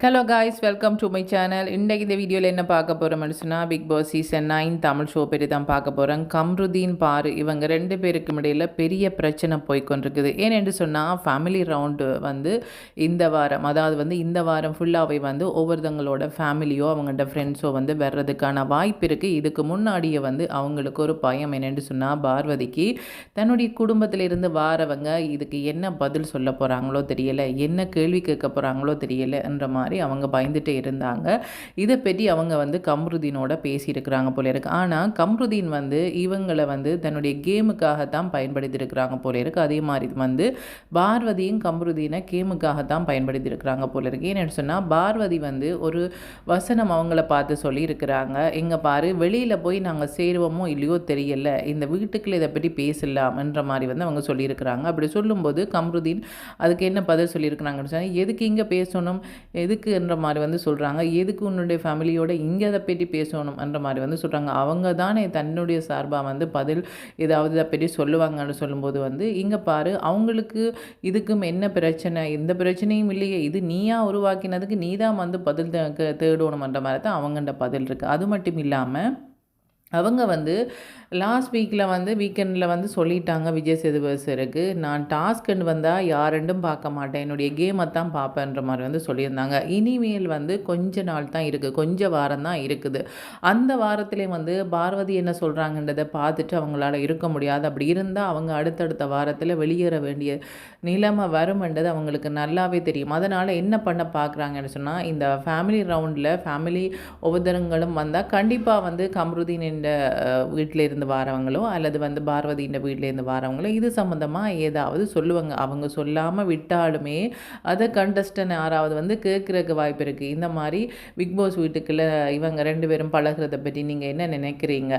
Hello guys welcome to my channel இன்றைக்கு இந்த வீடியோவில் என்ன பார்க்க போகிறோம்னு சொன்னால் Bigg Boss season nine Tamil show பற்றி தான் பார்க்க போகிறோம் கம்ருதீன் பாரு இவங்க ரெண்டு பேருக்கும் இடையில் பெரிய பிரச்சனை போய்க்கொண்டிருக்குது ஏனென்று சொன்னால் ஃபேமிலி ரவுண்டு வந்து இந்த வாரம் அதாவது வந்து இந்த வாரம் ஃபுல்லாகவே வந்து ஒவ்வொருத்தங்களோட ஃபேமிலியோ அவங்கள்ட்ட ஃப்ரெண்ட்ஸோ வந்து வர்றதுக்கான வாய்ப்பு இருக்குது இதுக்கு முன்னாடியே வந்து அவங்களுக்கு ஒரு பயம். என்னென்று சொன்னால் பார்வதிக்கு தன்னுடைய குடும்பத்திலிருந்து வாரவங்க இதுக்கு என்ன பதில் சொல்ல போகிறாங்களோ தெரியலை என்ன கேள்வி கேட்க போகிறாங்களோ தெரியலைன்ற மாதிரி அவங்க பயந்துகிட்டே இருந்தாங்க. இதை பற்றி அவங்க வந்து கம்ருதீனோட பேசியிருக்கிறாங்க போல இருக்கு. ஆனால் கம்ருதீன் வந்து இவங்களை வந்து தன்னுடைய கேமுக்காகத்தான் பயன்படுத்தியிருக்கிறாங்க போல இருக்கு. அதே மாதிரி வந்து பார்வதியும் கம்ருதீனை கேமுக்காகத்தான் பயன்படுத்தியிருக்கிறாங்க போல இருக்கு. ஏன்னு சொன்னால் பார்வதி வந்து ஒரு வசனம் அவங்கள பார்த்து சொல்லியிருக்கிறாங்க. எங்கே பாரு வெளியில் போய் நாங்கள் சேருவோமோ இல்லையோ தெரியல. இந்த வீட்டுக்குள்ளே இதை பற்றி பேசலாம்ன்ற மாதிரி வந்து அவங்க சொல்லியிருக்கிறாங்க. அப்படி சொல்லும்போது கம்ருதீன் அதுக்கு என்ன பதில் சொல்லியிருக்கிறாங்கன்னு சொன்னால் எதுக்கு இங்கே பேசணும்? எதுக்குன்ற மாதிரி வந்து சொல்கிறாங்க எதுக்கு உன்னுடைய ஃபேமிலியோட இங்கே அதை பற்றி பேசணும்ன்ற மாதிரி வந்து சொல்கிறாங்க அவங்க தானே தன்னுடைய சார்பாக வந்து பதில் ஏதாவது இதை பற்றி சொல்லுவாங்கன்னு சொல்லும்போது வந்து இங்கே பாரு அவங்களுக்கு இதுக்கும் என்ன பிரச்சனை? எந்த பிரச்சனையும் இல்லையே. இது நீயா உருவாக்கினதுக்கு நீ தான் வந்து பதில் தே- தேடணுமன்ற மாதிரி தான் அவங்கள்ட்ட பதில் இருக்குது அது மட்டும் இல்லாமல் அவங்க வந்து லாஸ்ட் வீக்கில் வந்து வீக்கெண்டில் வந்து சொல்லிட்டாங்க விஜய் சேதுபதி நான் டாஸ்க்குன்னு வந்தால் யாரெண்டும் பார்க்க மாட்டேன். என்னுடைய கேமை தான் பார்ப்பேன்ற மாதிரி வந்து சொல்லியிருந்தாங்க. இனிமேல் வந்து கொஞ்ச நாள் தான் இருக்குது கொஞ்சம் வாரம் தான் இருக்குது. அந்த வாரத்திலே வந்து பார்வதி என்ன சொல்கிறாங்கன்றதை பார்த்துட்டு அவங்களால இருக்க முடியாது. அப்படி இருந்தால் அவங்க அடுத்தடுத்த வாரத்தில் வெளியேற வேண்டிய நிலைமை வரும்ன்றது அவங்களுக்கு நல்லாவே தெரியும். அதனால் என்ன பண்ண பார்க்குறாங்கன்னு சொன்னால் இந்த ஃபேமிலி ரவுண்டில் ஃபேமிலி ஒவ்வொருத்தருங்களும் வந்தால் கண்டிப்பாக வந்து கம்ருதீன் என்ற வீட்டில் இருந்து வாரவங்களோ அல்லது வந்து பார்வதியின் வீட்டில் இருந்து வாரவங்களோ இது சம்மந்தமாக ஏதாவது சொல்லுவாங்க. அவங்க சொல்லாமல் விட்டாலுமே அதை கண்டஸ்டன் யாராவது வந்து கேட்குறதுக்கு வாய்ப்பு இருக்குது இந்த மாதிரி பிக் பாஸ் வீட்டுக்குள்ளே இவங்க ரெண்டு பேரும் பழகிறத பற்றி நீங்கள் என்ன நினைக்கிறீங்க?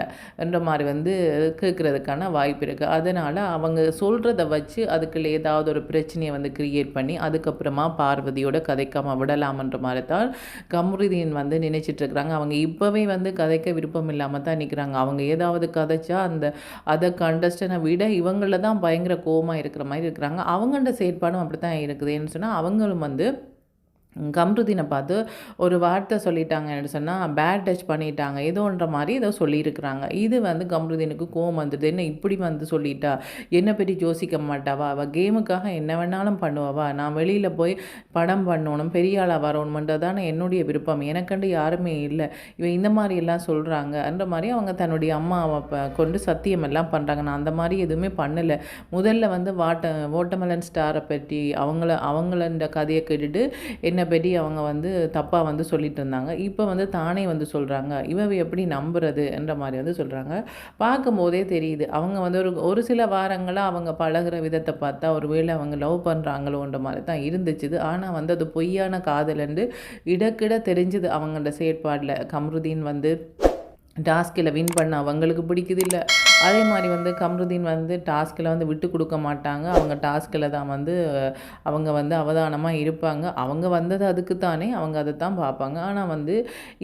என்ற மாதிரி வந்து கேட்குறதுக்கான வாய்ப்பு இருக்குது அதனால் அவங்க சொல்கிறத வச்சு அதுக்குள்ளே ஏதாவது ஒரு பிரச்சனையை வந்து கிரியேட் பண்ணி அதுக்கப்புறமா பார்வதியோட கதைக்காமல் விடலாமன்ற மாதிரி தான் கமருதீன் வந்து நினைச்சிட்டுருக்குறாங்க அவங்க இப்போவே வந்து கதைக்க விருப்பம் இல்லாமல் தான் நினைக்கிறாங்க அவங்க ஏதாவது கதைச்சா அந்த அதை கண்டஸ்டனை விட இவங்களில் தான் பயங்கர கோவமாக இருக்கிற மாதிரி இருக்கிறாங்க. அவங்கள்ட்ட செயற்பாடும் அப்படி தான் இருக்குது. ஏன்னு சொன்னால் அவங்களும் வந்து கம்ருதீனை பார்த்து ஒரு வார்த்தை சொல்லிட்டாங்கன்னு சொன்னால் பேட் டச் பண்ணிட்டாங்க. ஏதோன்ற மாதிரி ஏதோ சொல்லியிருக்கிறாங்க. இது வந்து கம்ருதீனுக்கு கோவம் வந்தது என்ன இப்படி வந்து சொல்லிட்டா? என்ன பற்றி யோசிக்க மாட்டாவா? அவள் கேமுக்காக என்ன வேணாலும் பண்ணுவாவா? நான் வெளியில் போய் படம் பண்ணணும் பெரிய ஆளாக வரணுமன்றது தானே என்னுடைய விருப்பம். எனக்கண்டு யாருமே இல்லை. இவன் இந்த மாதிரி எல்லாம் சொல்கிறாங்கன்ற மாதிரி அவங்க தன்னுடைய அம்மாவை கொண்டு சத்தியம் எல்லாம் பண்ணுறாங்க நான் அந்த மாதிரி எதுவுமே பண்ணலை. முதல்ல வந்து வாட்ட ஓட்டமலன் ஸ்டாரை பற்றி அவங்கள அவங்கள கதையை கேட்டுட்டு என்ன முன்னபடி அவங்க வந்து தப்பாக வந்து சொல்லிட்டு இருந்தாங்க இப்போ வந்து தானே வந்து சொல்கிறாங்க இவை எப்படி நம்புறது என்ற மாதிரி வந்து சொல்கிறாங்க பார்க்கும்போதே தெரியுது. அவங்க வந்து ஒரு ஒரு சில வாரங்களாக அவங்க பழகுற விதத்தை பார்த்தா ஒரு வேளை அவங்க லவ் பண்ணுறாங்களோன்ற மாதிரி தான் இருந்துச்சுது. ஆனால் வந்து அது பொய்யான காதலன்று இடக்கிட தெரிஞ்சுது அவங்களோட செயற்பாடில். கம்ருதீன் வந்து டாஸ்கில் வின் பண்ண அவங்களுக்கு பிடிக்குது இல்லை. அதே மாதிரி வந்து கம்ருதீன் வந்து டாஸ்கில் வந்து விட்டு கொடுக்க மாட்டாங்க. அவங்க டாஸ்கில் தான் வந்து அவங்க வந்து அவதானமாக இருப்பாங்க. அவங்க வந்தது அதுக்கு தானே அவங்க அதை தான் பார்ப்பாங்க. ஆனால் வந்து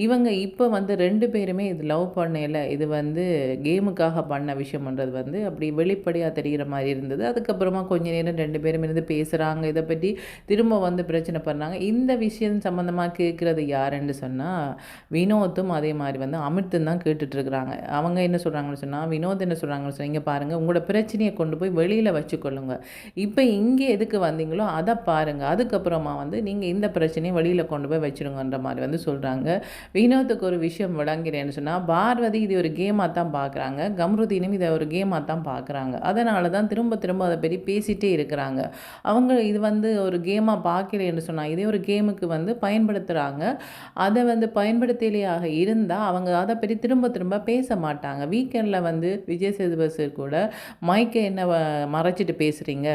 இவங்க இப்போ வந்து ரெண்டு பேருமே இது லவ் பண்ணல இது வந்து கேமுக்காக பண்ண விஷயம்ன்றது வந்து அப்படி வெளிப்படையாக தெரிகிற மாதிரி இருந்தது. அதுக்கப்புறமா கொஞ்ச நேரம் ரெண்டு பேரும் இருந்து பேசுகிறாங்க இதை பற்றி திரும்ப வந்து பிரச்சனை பண்ணாங்க. இந்த விஷயம் சம்மந்தமாக கேட்குறது யாருன்னு சொன்னால் வினோத்தும் அதே மாதிரி வந்து அமிர்தும் தான் கேட்டுட்ருக்குறாங்க அவங்க என்ன சொல்கிறாங்கன்னு சொன்னால் வினோத் என்ன சொல்கிறாங்கன்னு சொன்னால் இங்கே பாருங்கள் உங்களோட பிரச்சனையை கொண்டு போய் வெளியில் வச்சுக்கொள்ளுங்க. இப்போ இங்கே எதுக்கு வந்தீங்களோ அதை பாருங்கள் அதுக்கப்புறமா வந்து நீங்கள் இந்த பிரச்சனையை வெளியில் கொண்டு போய் வச்சிருங்கன்ற மாதிரி வந்து சொல்கிறாங்க வினோத்துக்கு ஒரு விஷயம் விளங்குறேன்னு சொன்னால் பார்வதி இது ஒரு கேமாக தான் பார்க்குறாங்க கம்ருதீனும் இதை ஒரு கேமாக தான் பார்க்குறாங்க அதனால தான் திரும்ப திரும்ப அதை பற்றி பேசிகிட்டே இருக்கிறாங்க. அவங்க இது வந்து ஒரு கேமாக பார்க்கலன்னு சொன்னால் இதே ஒரு கேமுக்கு வந்து பயன்படுத்துகிறாங்க அதை வந்து பயன்படுத்தலையாக இருந்தால் அவங்க அதை பற்றி திரும்ப திரும்ப பேச மாட்டாங்க. வீக்கெண்டில் வந்து விஜய் சேதுபதி கூட மைக்கை என்ன வ- மறைச்சிட்டு பேசுகிறீங்க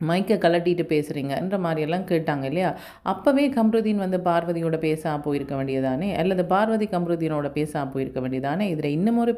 மைக்கை கலட்டிட்டு பேசுகிறீங்கன்ற மாதிரியெல்லாம் கேட்டாங்க இல்லையா? அப்போவே கம்ருதீன் வந்து பார்வதியோட பேசா போயிருக்க வேண்டியதானே? அல்லது பார்வதி கம்ருதீனோட பேசா போயிருக்க வேண்டியதானே? இதில் இன்னும் ஒரு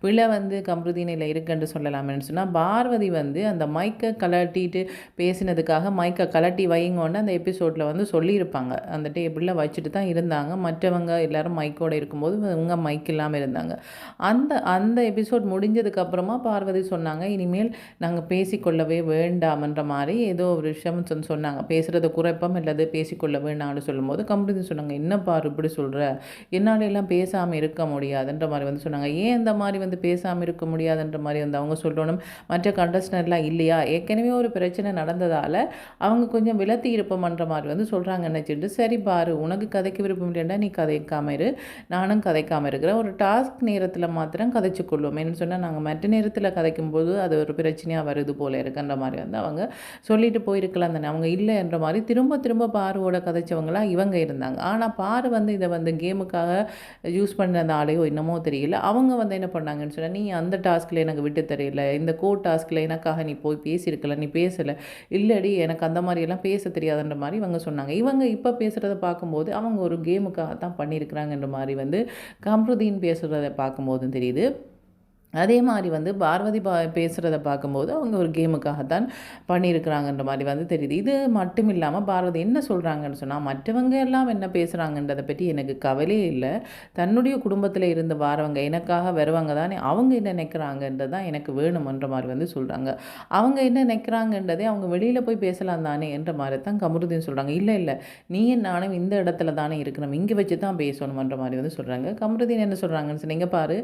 பிழை வந்து கம்ருதீனில் இருக்குன்னு சொல்லலாமேன்னு சொன்னால் பார்வதி வந்து அந்த மைக்கை கலட்டிட்டு பேசினதுக்காக மைக்கை கலட்டி வைங்கன்னு அந்த எபிசோடில் வந்து சொல்லியிருப்பாங்க. அந்த டேபிளில் வச்சுட்டு தான் இருந்தாங்க. மற்றவங்க எல்லாரும் மைக்கோடு இருக்கும்போது இவங்க மைக் இல்லாமல் இருந்தாங்க. அந்த அந்த எபிசோட் முடிஞ்சதுக்கு அப்புறமா பார்வதி சொன்னாங்க இனிமேல் நாங்கள் பேசிக்கொள்ளவே வேண்டாமன்ற மாதிரி ஏதோ ஒரு விஷயம் சொன்னாங்க. பேசுகிறத குறைப்பம் இல்லாது பேசிக்கொள்ள வேணாம்னு சொல்லும்போது கம்பெனி சொன்னாங்க. என்ன இப்படி சொல்கிற என்னால் எல்லாம் பேசாமல் இருக்க முடியாதுன்ற மாதிரி வந்து சொன்னாங்க. ஏன் இந்த மாதிரி வந்து பேசாமல் இருக்க முடியாதுன்ற மாதிரி வந்து அவங்க சொல்லணும்? மற்ற கண்டஸ்டன்ட்லாம் இல்லையா? ஏற்கனவே ஒரு பிரச்சனை நடந்ததால் அவங்க கொஞ்சம் விலத்தி இருப்போம்ன்ற மாதிரி வந்து சொல்கிறாங்க நினச்சிட்டு சரி பாரு உனக்கு கதைக்க விருப்பம் இல்லைன்னா நீ கதைக்காமல் இரு. நானும் கதைக்காமல் இருக்கிறேன். ஒரு டாஸ்க் நேரத்தில் மாத்திரம் கதைச்சு கொள்வோம் என்ன சொன்னால் நாங்கள் மற்ற நேரத்தில் கதைக்கும் போது அது ஒரு பிரச்சனையாக வருது போல இருக்குன்ற மாதிரி வந்து அவங்க சொல்லிட்டு போயிருக்கலாம் தானே. அவங்க இல்லைன்ற மாதிரி திரும்ப திரும்ப பாருவோட கதைச்சவங்களாம் இவங்க இருந்தாங்க. ஆனால் பாரு வந்து இதை வந்து கேமுக்காக யூஸ் பண்ணதாலேயோ என்னமோ தெரியல. அவங்க வந்து என்ன பண்ணாங்கன்னு சொன்னால் நீ அந்த டாஸ்கில் எனக்கு விட்டு தெரியல இந்த கோ டாஸ்கில் எனக்காக நீ போய் பேசியிருக்கல நீ பேசலை. இல்லடி எனக்கு அந்த மாதிரியெல்லாம் பேச தெரியாதுன்ற மாதிரி இவங்க சொன்னாங்க. இவங்க இப்போ பேசுகிறத பார்க்கும்போது அவங்க ஒரு கேமுக்காக தான் பண்ணியிருக்கிறாங்கன்ற மாதிரி வந்து கம்ருதீன் பேசுகிறத பார்க்கும்போதும் தெரியுது. அதே மாதிரி வந்து பார்வதி பா பேசுகிறத பார்க்கும்போது அவங்க ஒரு கேமுக்காகத்தான் பண்ணியிருக்கிறாங்கன்ற மாதிரி வந்து தெரியுது. இது மட்டும் இல்லாமல் பார்வதி என்ன சொல்கிறாங்கன்னு சொன்னால் மற்றவங்க எல்லாம் என்ன பேசுகிறாங்கன்றதை பற்றி எனக்கு கவலையே இல்லை. தன்னுடைய குடும்பத்தில் இருந்து வாரவங்க எனக்காக வருவாங்க தானே அவங்க என்ன நினைக்கிறாங்கன்றது தான் எனக்கு வேணுமன்ற மாதிரி வந்து சொல்கிறாங்க அவங்க என்ன நினைக்கிறாங்கன்றதே அவங்க வெளியில் போய் பேசலாம் தானே என்ற மாதிரி தான் கமருதீன் சொல்கிறாங்க இல்லை இல்லை நீ நானும் இந்த இடத்துல தானே இருக்கணும் இங்கே வச்சு தான் பேசணுமன்ற மாதிரி வந்து சொல்கிறாங்க கமருதீன் என்ன சொல்கிறாங்கன்னு சொன்னீங்க பாரு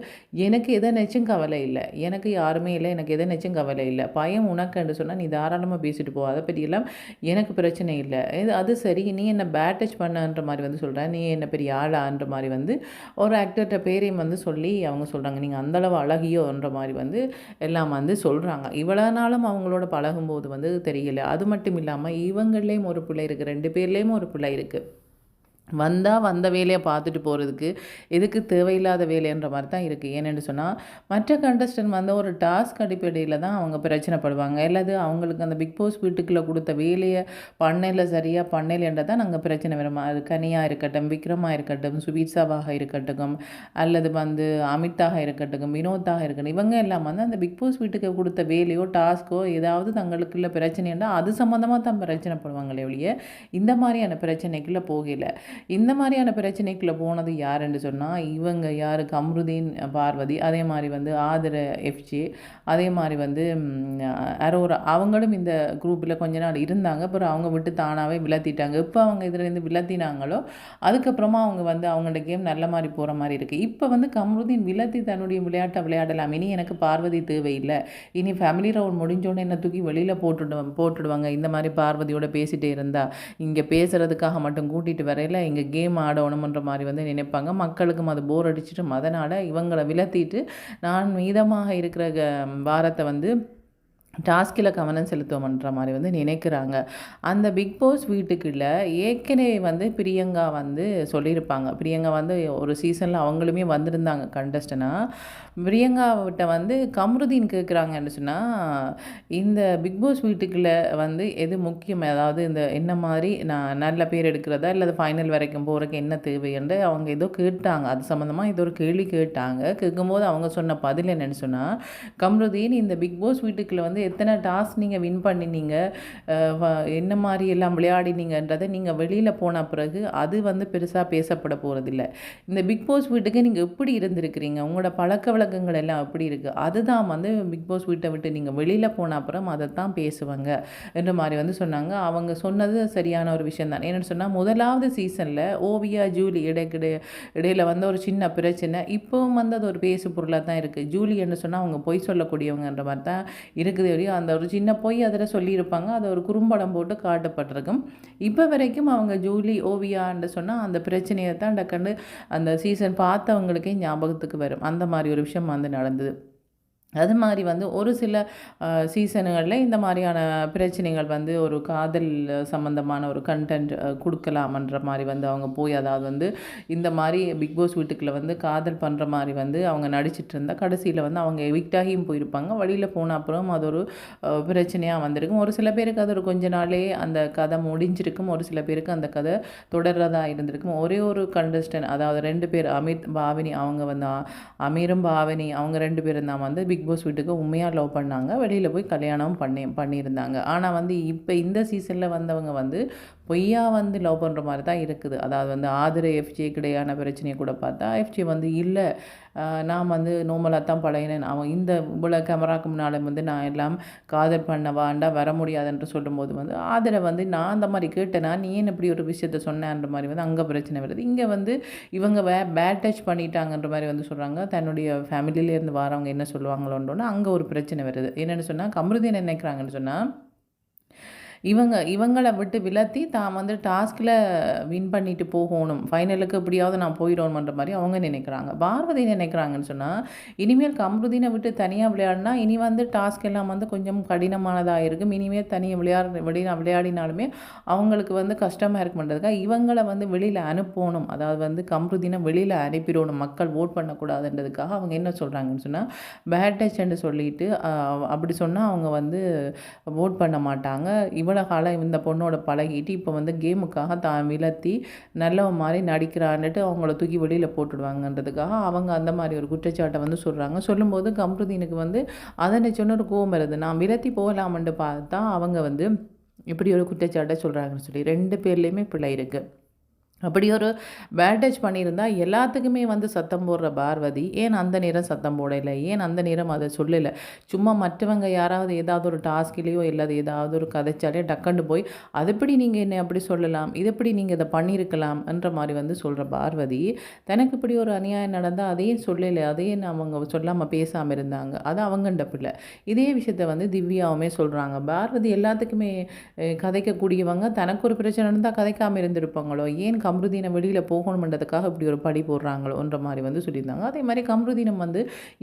எனக்கு எதை நினச்சும் கவலை இல்லை. எனக்கு யாருமே இல்லை. எனக்கு எதை நினச்சும் கவலை இல்லை. பயம் உனக்குன்னு சொன்னால் நீ தாராளமாக பேசிட்டு போ. அதை பற்றியெல்லாம் எனக்கு பிரச்சனை இல்லை. இது அது சரி. நீ என்னை பேட்டச் பண்ணன்ற மாதிரி வந்து சொல்கிற நீ என்ன பெரிய ஆளான்ற மாதிரி வந்து ஒரு ஆக்டர்கிட்ட பேரையும் வந்து சொல்லி அவங்க சொல்கிறாங்க நீங்கள் அந்தளவு அழகியோன்ற மாதிரி வந்து எல்லாம் வந்து சொல்கிறாங்க இவ்வளோ நாளும் அவங்களோட பழகும்போது வந்து தெரியல. அது மட்டும் இல்லாமல் இவங்கள்லேயும் ஒரு பிள்ளை இருக்குது ரெண்டு பேர்லேயும் ஒரு பிள்ளை இருக்குது வந்தால் வந்த வேலையை பார்த்துட்டு போகிறதுக்கு எதுக்கு தேவையில்லாத வேலைன்ற மாதிரி தான் இருக்குது ஏன்னு சொன்னால் மற்ற கண்டஸ்டன்ட் வந்து ஒரு டாஸ்க் அடிப்படையில் தான் அவங்க பிரச்சனைப்படுவாங்க. இல்லாது அவங்களுக்கு அந்த பிக் பாஸ் வீட்டுக்குள்ளே கொடுத்த வேலையை பண்ணையில் சரியாக பண்ணலைன்ற தான் நாங்கள் பிரச்சனை வரும்? அது கனியாக இருக்கட்டும் விக்ரமாக இருக்கட்டும் சுபீட்சாவாக இருக்கட்டும் அல்லது வந்து அமித்தாக இருக்கட்டும் வினோத்தாக இருக்கட்டும் இவங்க எல்லாம் வந்து அந்த பிக் பாஸ் வீட்டுக்கு கொடுத்த வேலையோ டாஸ்க்கோ ஏதாவது தங்களுக்குள்ள பிரச்சனைன்னா அது சம்மந்தமாக தான் பிரச்சனைப்படுவாங்களே ஒழிய இந்த மாதிரியான பிரச்சனைக்குள்ளே போகலை. இந்த மாதிரியான பிரச்சனைக்குள்ளே போனது யாருன்னு சொன்னால் இவங்க யார் கம்ருதீன் பார்வதி அதே மாதிரி வந்து ஆதர எஃப்ஜி அதே மாதிரி வந்து அரோரா. அவங்களும் இந்த குரூப்பில் கொஞ்ச நாள் இருந்தாங்க. அப்புறம் அவங்க விட்டு தானாகவே விளத்திட்டாங்க இப்போ அவங்க இதுலேருந்து விளத்தினாங்களோ அதுக்கப்புறமா அவங்க வந்து அவங்களோட கேம் நல்ல மாதிரி போகிற மாதிரி இருக்குது இப்போ வந்து கம்ருதீன் விளத்தி தன்னுடைய விளையாட்டை விளையாடலாம். இனி எனக்கு பார்வதி தேவையில்லை. இனி ஃபேமிலி ரவுண்ட் முடிஞ்சோடனே என்ன தூக்கி வெளியில் போட்டுடு போட்டுடுவாங்க. இந்த மாதிரி பார்வதியோட பேசிகிட்டே இருந்தால் இங்கே பேசுகிறதுக்காக மட்டும் கூட்டிகிட்டு வரையில இங்கே கேம் ஆடணுமன்ற மாதிரி வந்து நினைப்பாங்க. மக்களுக்கும் அது போர் அடிச்சிட்டும் அதனால் இவங்களை விலத்திட்டு நான் மீதமாக இருக்கிற க- வாரத்தை வந்து டாஸ்கில் கவனம் செலுத்துவோம்ன்ற மாதிரி வந்து நினைக்கிறாங்க. அந்த பிக் பாஸ் வீட்டுக்குள்ள ஏற்கனவே வந்து பிரியங்கா வந்து சொல்லியிருப்பாங்க. பிரியங்கா வந்து ஒரு சீசனில் அவங்களுமே வந்திருந்தாங்க கண்டஸ்டனாக பிரியங்காவிட்ட வந்து கம்ருதீன் கேட்குறாங்கன்னு சொன்னால் இந்த பிக்பாஸ் வீட்டுக்குள்ளே வந்து எது முக்கியம்? அதாவது இந்த என்ன மாதிரி நான் நல்ல பேர் எடுக்கிறதா? இல்லை ஃபைனல் வரைக்கும் போகிறக்கு என்ன தேவைன்னு அவங்க ஏதோ கேட்டாங்க. அது சம்மந்தமாக ஏதோ ஒரு கேள்வி கேட்டாங்க. கேட்கும்போது அவங்க சொன்ன பதில் என்னென்னு சொன்னால் கம்ருதீன் இந்த பிக்பாஸ் வீட்டுக்குள்ளே வீட்டுக்குள்ள வந்து எத்தனை டாஸ்க் நீங்கள் வின் பண்ணினீங்க? என்ன மாதிரி எல்லாம் விளையாடினீங்கன்றதை நீங்கள் வெளியில் போன பிறகு அது வந்து பெருசாக பேசப்பட போகிறதில்ல இந்த பிக்பாஸ் வீட்டுக்கு நீங்கள் எப்படி இருந்திருக்கிறீங்க? உங்களோட பழக்க வழக்கங்கள் எல்லாம் எப்படி இருக்குது அதுதான் வந்து பிக் பாஸ் வீட்டை விட்டு நீங்கள் வெளியில் போன அப்புறம் அதை தான் பேசுவாங்க என்ற மாதிரி வந்து சொன்னாங்க. அவங்க சொன்னது சரியான ஒரு விஷயம் தான். என்னென்னு சொன்னால் முதலாவது சீசனில் ஓவியா ஜூலி இடைக்கிட இடையில வந்து ஒரு சின்ன பிரச்சனை. இப்போவும் வந்து அது ஒரு பேசு பொருளாக தான் இருக்குது ஜூலி என்று சொன்னால் அவங்க பொய் சொல்லக்கூடியவங்கன்ற மாதிரி தான் இருக்குது வரையும் அந்த ஒரு சின்ன பொய் அதில் சொல்லியிருப்பாங்க. அதை ஒரு குறும்படம் போட்டு காட்டப்பட்டிருக்கும். இப்போ வரைக்கும் அவங்க ஜூலி ஓவியான்னு சொன்னால் அந்த பிரச்சனையை தான் டக்குன்னு அந்த சீசன் பார்த்தவங்களுக்கே ஞாபகத்துக்கு வரும். அந்த மாதிரி ஒரு விஷயம் வந்து நடந்தது. அது மாதிரி வந்து ஒரு சில சீசனுகளில் இந்த மாதிரியான பிரச்சனைகள் வந்து ஒரு காதல் சம்மந்தமான ஒரு கண்டென்ட் கொடுக்கலாமன்ற மாதிரி வந்து அவங்க போய் அதாவது வந்து இந்த மாதிரி பிக் பாஸ் வீட்டுக்குள்ளே வந்து காதல் பண்ணுற மாதிரி வந்து அவங்க நடிச்சிட்டு இருந்தால் கடைசியில் வந்து அவங்க எவிக்டாகியும் போயிருப்பாங்க. வழியில் போன அப்புறம் அது ஒரு பிரச்சனையாக வந்திருக்கும். ஒரு சில பேருக்கு அது ஒரு கொஞ்ச நாளே அந்த கதை முடிஞ்சிருக்கும். ஒரு சில பேருக்கு அந்த கதை தொடர்றதா இருந்திருக்கும். ஒரே ஒரு கண்டஸ்டன் அதாவது ரெண்டு பேர் அமித் பாவினி அவங்க வந்து அமீரும் பாவினி அவங்க ரெண்டு பேரும் தான் வந்து பிக் பிக் பாஸ் வீட்டுக்கு உண்மையாக லவ் பண்ணாங்க. வெளியில் போய் கல்யாணம் பண்ணி பண்ணியிருந்தாங்க. ஆனால் வந்து இப்போ இந்த சீசனில் வந்தவங்க வந்து பொய்யா வந்து லவ் பண்ணுற மாதிரி தான் இருக்குது. அதாவது வந்து ஆதரை எஃப்ஜிக்கு இடையான பிரச்சனையை கூட பார்த்தா எஃப்ஜி வந்து இல்லை. நான் வந்து நோமலாக தான் பழையினேன் அவன் இந்த இவ்வளோ கேமராக்கு முன்னால் வந்து நான் எல்லாம் காதல் பண்ண வாண்டா வர முடியாதுன்ட்டு சொல்லும்போது வந்து ஆதரை வந்து நான் அந்த மாதிரி கேட்டேனா நீ ஏன் இப்படி ஒரு விஷயத்த சொன்னேன்ற மாதிரி வந்து அங்கே பிரச்சனை வருது. இங்கே வந்து இவங்க வே பேட் டச் பண்ணிட்டாங்கன்ற மாதிரி வந்து சொல்கிறாங்க தன்னுடைய ஃபேமிலியிலேருந்து வரவங்க என்ன சொல்லுவாங்க சொல்லுவாங்களோன்றோன்னா அங்கே ஒரு பிரச்சனை வருது. என்னென்னு சொன்னால் கமருதி என்ன நினைக்கிறாங்கன்னு சொன்னால் இவங்க இவங்களை விட்டு விலத்தி தான் வந்து டாஸ்கில் வின் பண்ணிட்டு போகணும். ஃபைனலுக்கு எப்படியாவது நான் போயிடணுன்ற மாதிரி அவங்க நினைக்கிறாங்க. பார்வதி நினைக்கிறாங்கன்னு சொன்னால் இனிமேல் கம்ருதீனை விட்டு தனியாக விளையாடினா இனி வந்து டாஸ்க் எல்லாம் வந்து கொஞ்சம் கடினமானதாக இருக்கும். இனிமேல் தனியாக விளையாட விளையா விளையாடினாலுமே அவங்களுக்கு வந்து கஷ்டமாக பண்ணுறதுக்காக இவங்களை வந்து வெளியில் அனுப்பணும். அதாவது வந்து கம்ருதீனை வெளியில் அனுப்பிடணும். மக்கள் ஓட் பண்ணக்கூடாதுன்றதுக்காக அவங்க என்ன சொல்கிறாங்கன்னு சொன்னால் பேட் டச்ன்னு சொல்லிட்டு அப்படி சொன்னால் அவங்க வந்து ஓட் பண்ண மாட்டாங்க. இவ்வளோ காலம் இந்த பொண்ணோட பழகிட்டு இப்போ வந்து கேமுக்காக தான் விலத்தி நல்லவ மாதிரி நடிக்கிறான்ட்டு அவங்கள தூக்கி வெளியில் போட்டுடுவாங்கன்றதுக்காக அவங்க அந்த மாதிரி ஒரு குற்றச்சாட்டை வந்து சொல்கிறாங்க சொல்லும்போது கம்ருதீனுக்கு வந்து அதனை சொன்ன ஒரு கோவம் வருது. நான் விலத்தி போகலாமன்ட்டு பார்த்தா அவங்க வந்து இப்படி ஒரு குற்றச்சாட்டை சொல்கிறாங்கன்னு சொல்லி ரெண்டு பேர்லேயுமே பிள்ளை இருக்குது அப்படி ஒரு பேண்டேஜ் பண்ணியிருந்தால் எல்லாத்துக்குமே வந்து சத்தம் போடுற பார்வதி. ஏன் அந்த நேரம் சத்தம் போடலை? ஏன் அந்த நேரம் அதை சொல்லலை? சும்மா மற்றவங்க யாராவது ஏதாவது ஒரு டாஸ்கிலேயோ இல்லாத ஏதாவது ஒரு கதைச்சாலே டக்கண்டு போய் அதுபடி நீங்கள் என்ன அப்படி சொல்லலாம்? இது எப்படி நீங்கள் இதை பண்ணியிருக்கலாம்? என்ற மாதிரி வந்து சொல்கிற பார்வதி தனக்கு இப்படி ஒரு அநியாயம் நடந்தால் அதையும் சொல்லலை. அதையும் அவங்க சொல்லாமல் பேசாமல் இருந்தாங்க. அது அவங்கண்ட பிள்ளை. இதே விஷயத்த வந்து திவ்யாவுமே சொல்கிறாங்க பார்வதி எல்லாத்துக்குமே கதைக்கக்கூடியவங்க. தனக்கு ஒரு பிரச்சனை இருந்தால் கதைக்காமல் இருந்திருப்பாங்களோ? ஏன் கம்ருதீனம் வெளியில் போகணுன்றதுக்காக இப்படி ஒரு படி போடுறாங்களோன்ற மாதிரி வந்து சொல்லியிருந்தாங்க. அதே மாதிரி கம்ருதீனம் வந்து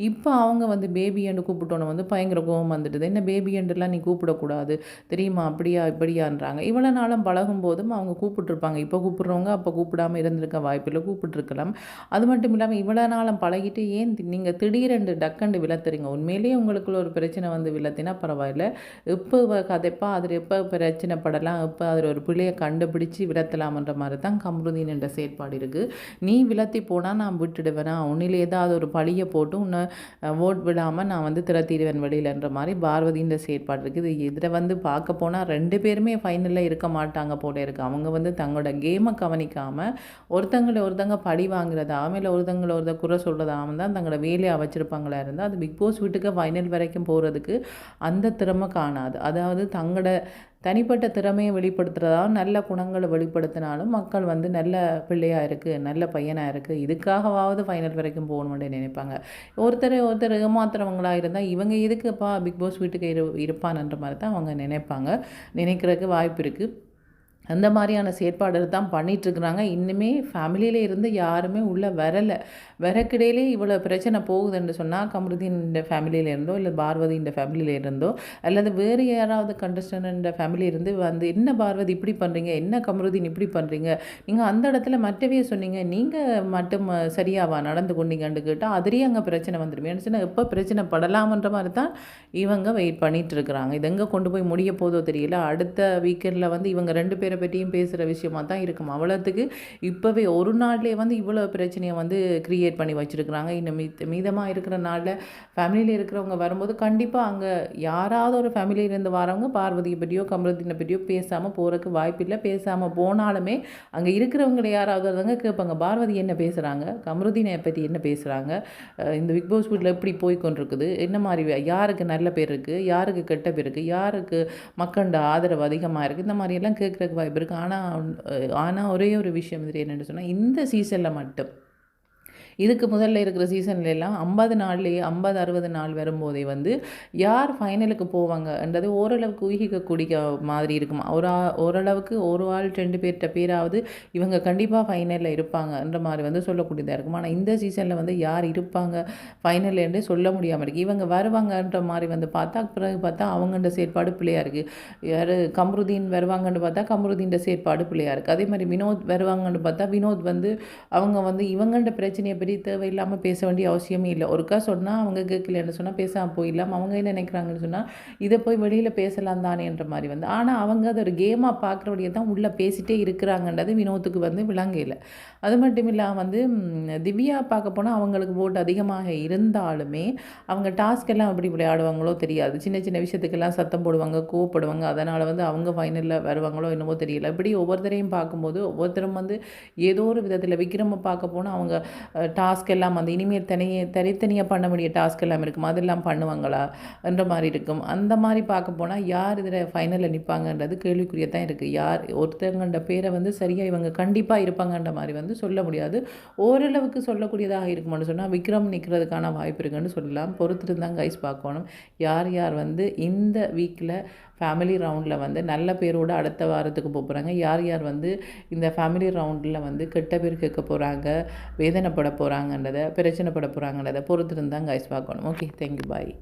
இப்போ அவங்க வந்து பேபி என்று கூப்பிட்டோன்னு வந்து பயங்கர கோபம் வந்துட்டுது. என்ன பேபி என்றெல்லாம் நீ கூப்பிடக்கூடாது. தெரியுமா? அப்படியா? இப்படியான்றாங்க. இவ்வளோ நாளும் பழகும் போதும் அவங்க கூப்பிட்டுருப்பாங்க. இப்போ கூப்பிட்றவங்க அப்போ கூப்பிடாமல் இருந்திருக்க வாய்ப்பில்லை. கூப்பிட்டுருக்கலாம். அது மட்டும் இல்லாமல் இவ்வளோ நாளும் பழகிட்டு ஏன் நீங்கள் திடீரென்று டக்கண்டு விளத்துறீங்க உண்மையிலேயே உங்களுக்குள்ள ஒரு பிரச்சனை வந்து விளத்தினா பரவாயில்ல. இப்போ கதைப்பா அதில் எப்போ பிரச்சனை படலாம்? இப்போ அதில் ஒரு பிள்ளையை கண்டுபிடிச்சி விளத்தலாம்ன்ற மாதிரி தான் கம் அம்ருதீன் என்ற செயற்பாடு இருக்குது நீ விலத்தி போனால் நான் விட்டுடுவேனா? உன்னில் ஏதாவது ஒரு பழியை போட்டு உன்னை ஓட் விடாமல் நான் வந்து திறத்திடுவேன் வெளியிலன்ற மாதிரி பார்வதின்ற செயற்பாடு இருக்குது இதில் வந்து பார்க்க போனால் ரெண்டு பேருமே ஃபைனலில் இருக்க மாட்டாங்க போல இருக்குது அவங்க வந்து தங்களோட கேமை கவனிக்காமல் ஒருத்தங்களை ஒருத்தங்க பழி வாங்குறதாம இல்லை ஒருத்தங்களை ஒருத்தர் குறை சொல்கிறதாகவும் தான் தங்களோட வேலையை வச்சுருப்பாங்களா இருந்தால் அது பிக் பாஸ் வீட்டுக்கு ஃபைனல் வரைக்கும் போகிறதுக்கு அந்த திறமை காணாது. அதாவது தங்களோட தனிப்பட்ட திறமையை வெளிப்படுத்துகிறதா நல்ல குணங்களை வெளிப்படுத்தினாலும் மக்கள் வந்து நல்ல பிள்ளையாக இருக்குது நல்ல பையனாக இருக்குது இதுக்காகவாவது ஃபைனல் வரைக்கும் போகணும்னு நினைப்பாங்க. ஒருத்தர் ஒருத்தர் ஏமாத்துறவங்களாக இருந்தால் இவங்க எதுக்குப்பா பிக் பாஸ் வீட்டுக்கு இரு இருப்பான்ன்ற மாதிரி தான் அவங்க நினைப்பாங்க. நினைக்கிறதுக்கு வாய்ப்பு இருக்குது அந்த மாதிரியான செயற்பாடுகள் தான் பண்ணிகிட்ருக்குறாங்க இன்னுமே ஃபேமிலியில் இருந்து யாருமே உள்ளே வரலை. வரக்கிடையிலே இவ்வளோ பிரச்சனை போகுதுன்னு சொன்னால் கமருதீன் ஃபேமிலியில் இருந்தோ இல்லை பார்வதி இந்த ஃபேமிலியில் இருந்தோ அல்லது வேறு யாராவது கண்டஸ்டன்ட ஃபேமிலி இருந்து வந்து என்ன பார்வதி இப்படி பண்ணுறீங்க என்ன கமருதீன் இப்படி பண்ணுறீங்க நீங்கள் அந்த இடத்துல மற்றவே சொன்னீங்க. நீங்கள் மட்டும் சரியாவா நடந்து கொண்டீங்கன்னு கேட்டால் அதிலேயே அங்கே பிரச்சனை வந்துடும் ஏன்னு சொன்னால் எப்போ பிரச்சனை படலாமன்ற மாதிரி தான் இவங்க வெயிட் பண்ணிகிட்டு இருக்கிறாங்க இது எங்கே கொண்டு போய் முடிய போதோ தெரியல. அடுத்த வீக்கெண்டில் வந்து இவங்க ரெண்டு பேரும் பேரை பற்றியும் பேசுகிற விஷயமா தான் இருக்கும். அவ்வளோத்துக்கு இப்போவே ஒரு நாள்லேயே வந்து இவ்வளோ பிரச்சனையை வந்து க்ரியேட் பண்ணி வச்சுருக்குறாங்க. இன்னும் மீத் மீதமாக இருக்கிற நாளில் ஃபேமிலியில் இருக்கிறவங்க வரும்போது கண்டிப்பாக அங்கே யாராவது ஒரு ஃபேமிலியிலேருந்து வரவங்க பார்வதியை பற்றியோ கமலத்தினை பற்றியோ பேசாமல் போகிறதுக்கு வாய்ப்பில்லை பேசாமல் போனாலுமே அங்கே இருக்கிறவங்களை யாராவது இருந்தாங்க கேட்பாங்க பார்வதி என்ன பேசுகிறாங்க கமருதீனை பற்றி என்ன பேசுகிறாங்க இந்த பிக் பாஸ் வீட்டில் எப்படி போய் கொண்டிருக்குது? என்ன மாதிரி யாருக்கு நல்ல பேர் இருக்குது யாருக்கு கெட்ட பேர் இருக்குது யாருக்கு மக்களோட ஆதரவு அதிகமாக இருக்குது இந்த மாதிரியெல்லாம் கேட்குறதுக்கு வாய்ப்பு இருக்குது ஆனால் ஆனால் ஒரே ஒரு விஷயம் இது என்னென்னு சொன்னால் இந்த சீசனில் மட்டும். இதுக்கு முதல்ல இருக்கிற சீசன்ல எல்லாம் ஐம்பது நாள்லேயே ஐம்பது அறுபது நாள் வரும்போதே வந்து யார் ஃபைனலுக்கு போவாங்கன்றது ஓரளவுக்கு ஊகிக்கக்கூடிய மாதிரி இருக்கும். ஒரு ஓரளவுக்கு ஒரு ஆள் ரெண்டு பேர்கிட்ட பேராவது இவங்க கண்டிப்பாக ஃபைனலில் இருப்பாங்கன்ற மாதிரி வந்து சொல்லக்கூடியதாக இருக்கும். ஆனால் இந்த சீசனில் வந்து யார் இருப்பாங்க ஃபைனல்லேருந்து சொல்ல முடியாமல் இருக்குது இவங்க வருவாங்கன்ற மாதிரி வந்து பார்த்தா பிறகு பார்த்தா அவங்கண்ட செயற்பாடு பிள்ளையாக இருக்குது யார் கம்ருதீன் வருவாங்கன்னு பார்த்தா கம்ருதீன் செயற்பாடு பிள்ளையாக இருக்குது அதே மாதிரி வினோத் வருவாங்கன்னு பார்த்தா வினோத் வந்து அவங்க வந்து இவங்கண்ட பிரச்சனையை பெரிய தேவையில்லாமல் பேச வேண்டிய அவசியமே இல்லை. ஒருக்கா சொன்னால் அவங்க கேட்கலன்னு சொன்னால் பேசாமல் போயிடலாம் அவங்க என்ன நினைக்கிறாங்கன்னு சொன்னால் இதை போய் வெளியில் பேசலாம் தானேன்ற மாதிரி வந்து. ஆனால் அவங்க அதை ஒரு கேமாக பார்க்குறபடியே தான் உள்ளே பேசிகிட்டே இருக்கிறாங்கன்றது வினோத்துக்கு வந்து விளங்கையில் அது மட்டும் இல்லாமல் வந்து திவ்யா பார்க்க போனால் அவங்களுக்கு ஓட்டு அதிகமாக இருந்தாலுமே அவங்க டாஸ்க் எல்லாம் எப்படி விளையாடுவாங்களோ தெரியாது. சின்ன சின்ன விஷயத்துக்கெல்லாம் சத்தம் போடுவாங்க கோவப்படுவாங்க. அதனால் வந்து அவங்க ஃபைனலில் வருவாங்களோ என்னவோ தெரியல. இப்படி ஒவ்வொருத்தரையும் பார்க்கும்போது ஒவ்வொருத்தரும் வந்து ஏதோ ஒரு விதத்தில் விக்ரம பார்க்க போனால் அவங்க டாஸ்க் எல்லாம் வந்து இனிமேல் தனியே தனித்தனியாக பண்ண வேண்டிய டாஸ்க் எல்லாம் இருக்கும். அதெல்லாம் பண்ணுவாங்களா? என்ற மாதிரி இருக்கும். அந்த மாதிரி பார்க்க போனால் யார் இதில் ஃபைனலில் நிற்பாங்கன்றது கேள்விக்குரிய தான் இருக்குது யார் ஒருத்தங்கண்ட பேரை வந்து சரியாக இவங்க கண்டிப்பாக இருப்பாங்கன்ற மாதிரி வந்து சொல்ல முடியாது. ஓரளவுக்கு சொல்லக்கூடியதாக இருக்குமான்னு சொன்னால் விக்ரம் நிற்கிறதுக்கான வாய்ப்பு இருக்குன்னு சொல்லலாம். பொறுத்துட்டு தான் கைஸ் பார்க்கணும். யார் யார் வந்து இந்த வீக்கில் ஃபேமிலி ரவுண்டில் வந்து நல்ல பேரோடு அடுத்த வாரத்துக்கு போகிறாங்க யார் யார் வந்து இந்த ஃபேமிலி ரவுண்டில் வந்து கெட்ட பேர் கேட்க போகிறாங்க வேதனைப்பட போகிறாங்கன்றதை பிரச்சனைப்பட போகிறாங்கன்றதை பொறுத்திருந்தாங்க ஐஸ் பார்க்கணும். Okay thank you bye